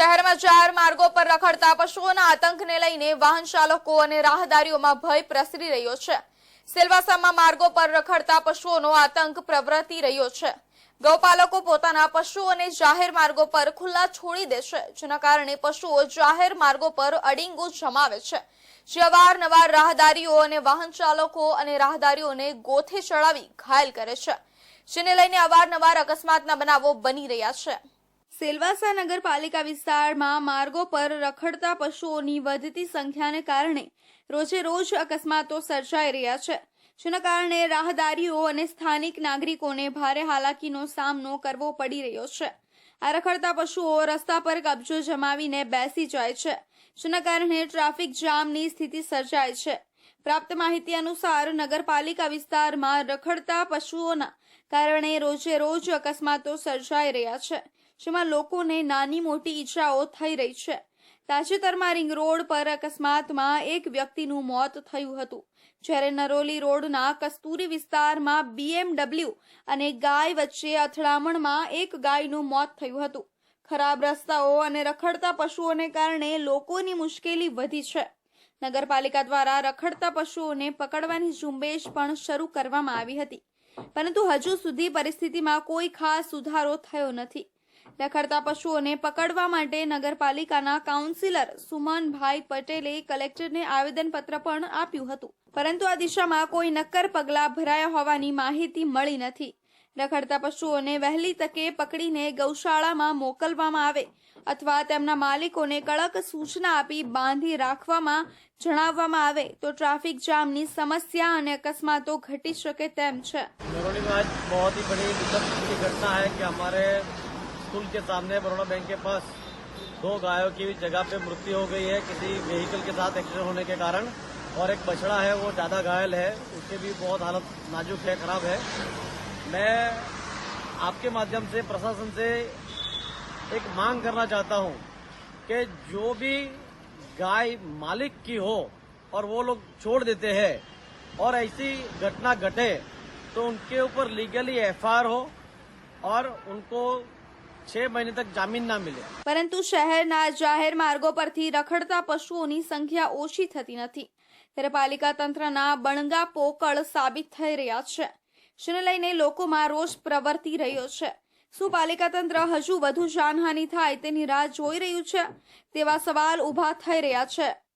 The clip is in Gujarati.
શહેરમાં જાહેર માર્ગો પર રખડતા પશુઓના આતંકને લઈને વાહન ચાલકો અને રાહદારીઓમાં ભય પ્રસરી રહ્યો છે. સિલવાસામાં માર્ગો પર રખડતા પશુઓનો આતંક પ્રવર્તી રહ્યો છે. ગૌપાલકો પોતાના પશુઓને જાહેર માર્ગો પર ખુલ્લા છોડી દે છે, જેના કારણે પશુઓ જાહેર માર્ગો પર અડીંગો જમાવે છે. જે અવારનવાર રાહદારીઓ અને વાહન ચાલકો અને રાહદારીઓને ગોથે ચડાવી ઘાયલ કરે છે, જેને લઈને અવારનવાર અકસ્માતના બનાવો બની રહ્યા છે. સેલવાસા નગરપાલિકા વિસ્તારમાં માર્ગો પર રખડતા પશુઓની વધતી સંખ્યાને કારણે રોજે રોજ અકસ્માતો સર્જાઈ રહ્યા છે. જેના કારણે રાહદારીઓ અને સ્થાનિક નાગરિકોને ભારે હાલાકીનો સામનો કરવો પડી રહ્યો છે. આ રખડતા પશુઓ રસ્તા પર કબજો જમાવીને બેસી જાય છે, જેના કારણે ટ્રાફિક જામની સ્થિતિ સર્જાય છે. પ્રાપ્ત માહિતી અનુસાર નગરપાલિકા વિસ્તારમાં રખડતા પશુઓના કારણે રોજે રોજ અકસ્માતો સર્જાઈ રહ્યા છે. જેમાં લોકોને નાની મોટી ઈજાઓ થઈ રહી છે. તાજેતરમાં રિંગ રોડ પર અકસ્માતમાં એક વ્યક્તિનું મોત થયું હતું. જ્યારે નરોલી રોડના કસ્તુરી વિસ્તારમાં બીએમડબલ્યુ અને ગાય વચ્ચે અથડામણમાં એક ગાયનું મોત થયું હતું. ખરાબ રસ્તાઓ અને રખડતા પશુઓને કારણે લોકોની મુશ્કેલી વધી છે. નગરપાલિકા દ્વારા રખડતા પશુઓને પકડવાની ઝુંબેશ પણ શરૂ કરવામાં આવી હતી. પરંતુ હજુ સુધી પરિસ્થિતિમાં કોઈ ખાસ સુધારો થયો નથી. રખડતા પશુઓને પકડવા માટે નગરપાલિકાના કાઉન્સિલર સુમનભાઈ પટેલે કલેક્ટરને આવેદનપત્ર પણ આપ્યું હતું. પરંતુ આ દિશામાં કોઈ નક્કર પગલાં ભરાયા હોવાની માહિતી મળી નથી. રખડતા પશુઓને વહેલી તકે પકડીને ગૌશાળામાં મોકલવામાં આવે અથવા તેમના માલિકોને કડક સૂચના આપી બાંધી રાખવામાં જણાવવામાં આવે તો ટ્રાફિક જામની સમસ્યા અને અકસ્માતો ઘટી શકે તેમ છે. ઘટના હૈ કે હમારે स्कूल के सामने बड़ौदा बैंक के पास दो गायों की जगह पे मृत्यु हो गई है। किसी व्हीकल के साथ एक्सीडेंट होने के कारण और एक बछड़ा है, वो ज़्यादा घायल है। उसके भी बहुत हालत नाजुक है, खराब है। मैं आपके माध्यम से, प्रशासन से एक मांग करना चाहता हूँ कि जो भी गाय मालिक की हो और वो लोग छोड़ देते हैं और ऐसी घटना घटे तो उनके ऊपर लीगली एफआईआर हो और उनको છ મહિને તક જામીન ના મિલે પરંતુ શહેરના જાહેર માર્ગો પરથી રખડતા પશુઓની સંખ્યા ઓછી થતી નથી. ત્યારે પાલિકા તંત્રના બણગા પોકળ સાબિત થઈ રહ્યા છે. જેને લઈને લોકોમાં રોષ પ્રવર્તી રહ્યો છે. શું પાલિકા તંત્ર હજુ વધુ જાનહાનિ થાય તેની રાહ જોઈ રહ્યું છે? તેવા સવાલ ઊભા થઈ રહ્યા છે.